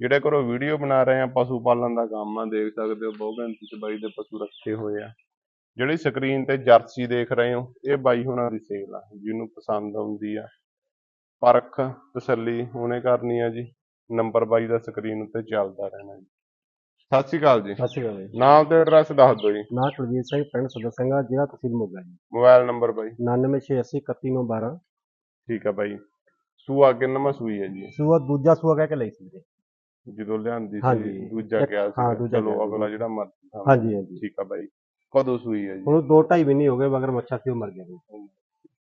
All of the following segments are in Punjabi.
ਜਿਹੜੇ ਘਰੋਂ ਵੀਡੀਓ ਬਣਾ ਰਹੇ ਆ ਪਸ਼ੂ ਪਾਲਣ ਦਾ ਕੰਮ ਆ ਦੇਖ ਸਕਦੇ ਹੋ ਬਹੁਤ ਗਿਣਤੀ ਚ ਬਾਈ ਦੇ ਪਸ਼ੂ ਰੱਖੇ ਹੋਏ ਆ। ਜਿਹੜੀ ਸਕਰੀਨ ਤੇ ਜਰਸੀ ਦੇਖ ਰਹੇ ਹੋ ਇਹ ਬਾਈ ਹੁਣਾਂ ਦੀ ਸੇਲ ਆ ਜਿਹਨੂੰ ਪਸੰਦ ਆਉਂਦੀ ਆ। ਪਰਖ ਤਸੱਲੀ ਉਹਨੇ ਕਰਨੀ ਆ ਜੀ ਨੰਬਰ ਬਾਈ ਦਾ ਸਕਰੀਨ ਉੱਤੇ ਚੱਲਦਾ ਰਹਿਣਾ ਜੀ। ਸਤਿ ਸ਼੍ਰੀ ਅਕਾਲ ਜੀ। ਸਤਿ ਸ਼੍ਰੀ ਅਕਾਲ ਜੀ। ਨਾਮ ਤੇ ਐਡਰੈਸ ਦੱਸ ਦਿਓ ਜੀ। ਨਾਂ ਕੁਲਜੀਤ ਸਿੰਘ ਪਿੰਡ ਸਦਰ ਸਿੰਘਾ ਜ਼ਿਲ੍ਹਾ ਤਹਿਸੀਲ ਮੋਗਾ ਜੀ। ਮੋਬਾਈਲ ਨੰਬਰ ਬਾਈ। 99683112 ਠੀਕ ਆ ਬਾਈ। ਸੂਆ ਕਿੰਨਵਾਂ ਸੂਈ ਹੈ ਜੀ? ਸੂਆ ਦੂਜਾ ਸੂਆ ਕਹਿ ਕੇ ਲਈ ਸੀ ਵੀਰੇ। ਜਦੋਂ ਲਿਆਂਦੀ ਸੀ ਹਾਂਜੀ। ਦੂਜਾ ਇੱਕ- ਕਿਹਾ ਹਾਂ, ਸੀ ਦੂਜਾ ਚਲੋ ਅਗਲਾ ਜਿਹੜਾ ਮਰਜ਼ੀ ਸਮਝ। ਹਾਂਜੀ ਹਾਂਜੀ। ਠੀਕ ਆ ਬਾਈ। ਕਦੋਂ ਸੂਈ ਹੈ ਜੀ? ਹੁਣ ਦੋ ਢਾਈ ਮਹੀਨੇ ਹੋ ਗਏ ਮਗਰ ਮੱਛਾ ਸੀ ਉਹ ਮਰ ਗਿਆ ਜੀ।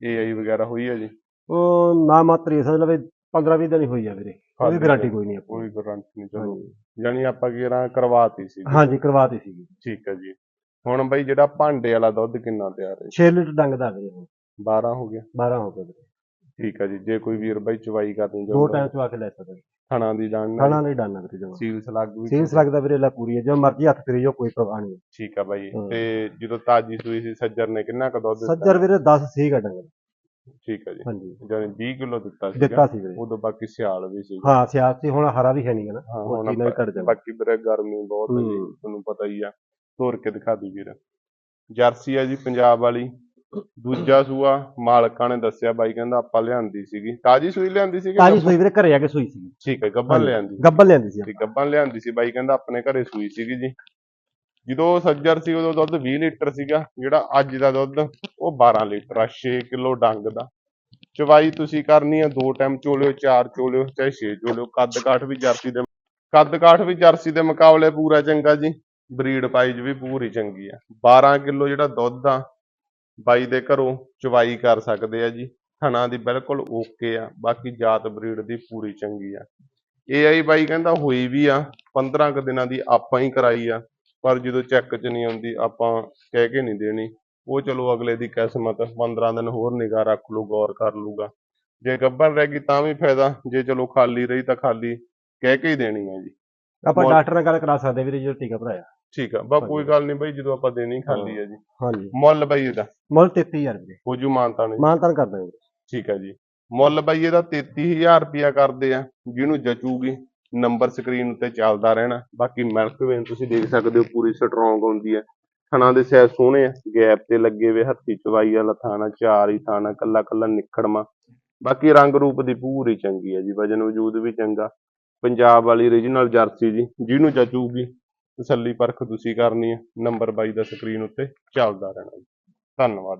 ਏਆਈ ਵਗੈਰਾ ਹੋਈ ਹੈ ਜੀ? ਉਹ ਨਾ ਮਾਤਰੀ ਸਮਝ ਲਵੇ 15 20 ਦਿਨ ਹੀ ਹੋਈ ਆ ਵੀਰੇ। ਕੋਈ ਹਾਂਜੀ, ਗਾਰੰਟੀ ਕੋਈ ਨਹੀਂ ਕੋਈ ਗਾਰੰਟੀ ਨਹੀਂ ਚਲੋ। ਹਾਂਜੀ। ਜਾਨੀ ਆਪਾਂ ਕੀ ਕਰਾਂ ਕਰਵਾਤੀ ਸੀ। ਹਾਂਜੀ ਕਰਵਾਤੀ ਸੀਗੀ। ਠੀਕ ਹੈ ਜੀ। ਹੁਣ ਬਾਈ ਜਿਹੜਾ ਭਾਂਡੇ ਵਾਲਾ ਦੁੱਧ ਕਿੰਨਾ ਤਿਆਰ ਹੈ? 6 ਲੀਟਰ ਡੰਗ ਦਾ ਵੀਰੇ। ਹੁਣ 12 ਹੋ ਗਿਆ। 12 ਹੋ ਵੀਰੇ। ਠੀਕ ਹੈ ਜੀ ਜੇ ਕੋਈ ਵੀਰ ਬਾਈ ਚਵਾਈ ਕਰਨੀ ਦੋ ਚਾਹੁੰਦਾ ਟਾਈਮ ਚ ਆ ਕੇ ਲੈ ਸਕਦੇ ਥਣਾ ਦੀ ਜਾਣ ਖਾਣਾ ਨਹੀਂ ਡਾਨਾ ਵੀਰੇ ਜਮਾ। ਸੀਲ ਸਲੱਗ ਵੀ ਸੀਲਸ ਲੱਗਦਾ ਵੀਰੇ ਲੈ ਪੂਰੀ ਹੈ ਜੋ ਮਰਜ਼ੀ ਹੱਥ ਕਰੀ ਜੋ ਕੋਈ ਪਰਵਾਹ ਨਹੀਂ। ਠੀਕ ਆ ਬਾਈ ਹਾਂ। ਤੇ ਜਦੋਂ ਤਾਜੀ ਸੂਈ ਸੀ ਸੱਜਰ ਨੇ ਕਿੰਨਾ ਕੁ ਦੁੱਧ ਦਿੱਤਾ? ਸੱਜਰ ਵੀਰੇ 10 ਸੀਗਾ ਡੰਗ ਦਾ। ਠੀਕ ਹੈ ਜੀ। ਹਾਂਜੀ। ਜਾਨੀ 20 ਕਿਲੋ ਦਿੱਤਾ ਸੀਗਾ। ਦਿੱਤਾ ਸੀ ਵੀਰੇ। ਉਦੋਂ ਬਾਕੀ ਸਿਆਲ ਵੀ ਸੀ। ਹਾਂ ਸਿਆਸੀ ਹੁਣ ਹਰਾ ਵੀ ਹੈ ਨਹੀਂ ਨਾ। ਹਾਂ ਹੁਣ ਨਾਲ ਆਪਾਂ- ਘਟ ਜਾਂਦਾ ਬਾਕੀ ਵੀਰੇ ਗਰਮੀ ਬਹੁਤ ਹੈ ਜੀ ਹੂੰ। ਤੁਹਾਨੂੰ ਪਤਾ ਹੀ ਆ। ਤੋਰ ਕੇ ਦਿਖਾ ਦੂ ਵੀਰ। ਜਰਸੀ ਆ ਜੀ ਪੰਜਾਬ ਵਾਲੀ। ਦੂਜਾ ਸੂਆ ਮਾਲਕਾਂ ਨੇ ਦੱਸਿਆ ਬਾਈ ਕਹਿੰਦਾ ਆਪਾਂ ਲਿਆਂਦੀ ਸੀਗੀ। ਤਾਜੀ ਸੂਈ ਲਿਆਂਦੀ ਸੀਗੀ ਤਾਜੀ ਸੂਈ ਵੀਰੇ ਘਰੇ ਆ ਕੇ ਸੂਈ ਸੀ ਠੀਕ ਹੈ ਗੱਬਨ ਲਿਆਂਦੀ। ਗੱਬਲ ਲਿਆਂਦੀ ਸੀ ਤੇ ਗੱਬਨ ਲਿਆਂਦੀ ਸੀ ਬਾਈ ਕਹਿੰਦਾ ਆਪਣੇ ਘਰੇ ਸੂਈ ਸੀਗੀ ਜੀ। ਜਦੋਂ ਸੱਜਰ ਸੀ ਉਦੋਂ ਦੁੱਧ 20 ਲੀਟਰ ਸੀਗਾ ਜਿਹੜਾ ਅੱਜ ਦਾ ਦੁੱਧ ਉਹ 12 ਲੀਟਰ ਆ 6 ਕਿਲੋ ਡੰਗ ਦਾ। ਚਵਾਈ ਤੁਸੀਂ ਕਰਨੀ ਆ ਦੋ ਟਾਈਮ ਚੋਲਿਓ ਚਾਰ ਚੋਲਿਓ ਚਾਹੇ 6 ਚੋਲਿਓ ਕੱਦ ਕਾਠ ਵੀ ਜਰਸੀ ਦੇ ਕੱਦ ਕਾਠ ਵੀ ਜਰਸੀ ਦੇ ਮੁਕਾਬਲੇ ਪੂਰਾ ਚੰਗਾ ਜੀ ਬਰੀਡ ਪਾਈਜ ਵੀ ਪੂਰੀ ਚੰਗੀ ਆ। 12 ਕਿਲੋ ਜਿਹੜਾ ਦੁੱਧ ਆ ਬਾਈ ਦੇ ਘਰੋਂ ਚਵਾਈ ਕਰ ਸਕਦੇ ਆ ਜੀ। ਥਣਾ ਦੀ ਬਿਲਕੁਲ ਓਕੇ ਆ। ਬਾਕੀ ਜਾਤ ਬਰੀਡ ਦੀ ਪੂਰੀ ਚੰਗੀ ਆ। AI ਬਾਈ ਕਹਿੰਦਾ ਹੋਈ ਵੀ ਆ। 15 ਕੁ ਦਿਨਾਂ ਦੀ ਆਪਾਂ ਹੀ ਕਰਾਈ ਆ। ਪਰ ਜਦੋਂ ਚੈੱਕ 'ਚ ਨਹੀਂ ਆਉਂਦੀ, ਆਪਾਂ ਕਹਿ ਕੇ ਨਹੀਂ ਦੇਣੀ। ਉਹ ਚਲੋ ਅਗਲੇ ਦੀ ਕਿਸਮਤ 15 ਦਿਨ ਹੋਰ ਨਿਗਾਹ ਰੱਖ ਲੂ ਗੌਰ ਕਰ ਲੂਗਾ ਜੇ ਗੱਬਨ ਰਹਿ ਗਈ ਤਾਂ ਵੀ ਫਾਇਦਾ। ਜੇ ਚਲੋ ਖਾਲੀ ਰਹੀ ਤਾਂ ਖਾਲੀ। ਕਹਿ ਕੇ ਹੀ ਦੇਣੀ ਹੈ ਜੀ। ਆਪਾਂ ਡਾਕਟਰ ਨਾਲ ਗੱਲ ਕਰਾ ਸਕਦੇ ਵੀਰੇ ਜੋ ਟੀਕਾ ਭਰਾਇਆ। ਠੀਕ ਆ ਬਾ ਕੋਈ ਗੱਲ ਨਹੀਂ ਬਾਈ ਜਦੋਂ ਆਪਾਂ ਦੇਣੀ ਖਾਲੀ ਹੈ। ਜੀ। ਹਾਂਜੀ। ਮੁੱਲ ਬਾਈ ਇਹਦਾ। ਮੁੱਲ 33000 ਵੀਰੇ ਹੋ ਜੂ ਮਾਨਤਾ ਨਹੀਂ। ਮਾਨਤਾਨ ਕਰ ਦਾਂਗੇ ਠੀਕ ਹੈ ਜੀ। ਮੁੱਲ ਬਾਈ ਇਹਦਾ 33000 ਰੁਪਿਆ ਕਰਦੇ ਆ ਜਿਹਨੂੰ ਜਚੂਗੀ ਨੰਬਰ ਸਕਰੀਨ ਉੱਤੇ ਚੱਲਦਾ ਰਹਿਣਾ। ਬਾਕੀ ਮਿਲਕ ਵੇਨ ਤੁਸੀਂ ਦੇਖ ਸਕਦੇ ਹੋ ਪੂਰੀ ਸਟਰੋਂਗ ਹੁੰਦੀ ਹੈ ਥਣਾ ਦੇ ਸਾਈਜ਼ ਸੋਹਣੇ ਆ ਗੈਪ ਤੇ ਲੱਗੇ ਵੇ ਹੱਥੀ ਚਵਾਈ ਵਾਲਾ ਥਾਣਾ ਚਾਰ ਹੀ ਥਾਣਾ ਕੱਲਾ ਕੱਲਾ ਨਿਖੜਮਾ। ਬਾਕੀ ਰੰਗ ਰੂਪ ਦੀ ਪੂਰੀ ਚੰਗੀ ਹੈ ਜੀ ਵਜਨ ਵਜੂਦ ਵੀ ਚੰਗਾ। ਪੰਜਾਬ ਵਾਲੀ ਰੀਜਨਲ ਜਰਸੀ ਜੀ, ਜਿਹਨੂੰ ਜਚੂਗੀ, ਤਸੱਲੀ ਪਰਖ ਤੁਸੀਂ ਕਰਨੀ ਹੈ ਨੰਬਰ ਬਾਈ ਦਾ ਸਕਰੀਨ ਉੱਤੇ ਚੱਲਦਾ ਰਹਿਣਾ ਜੀ। ਧੰਨਵਾਦ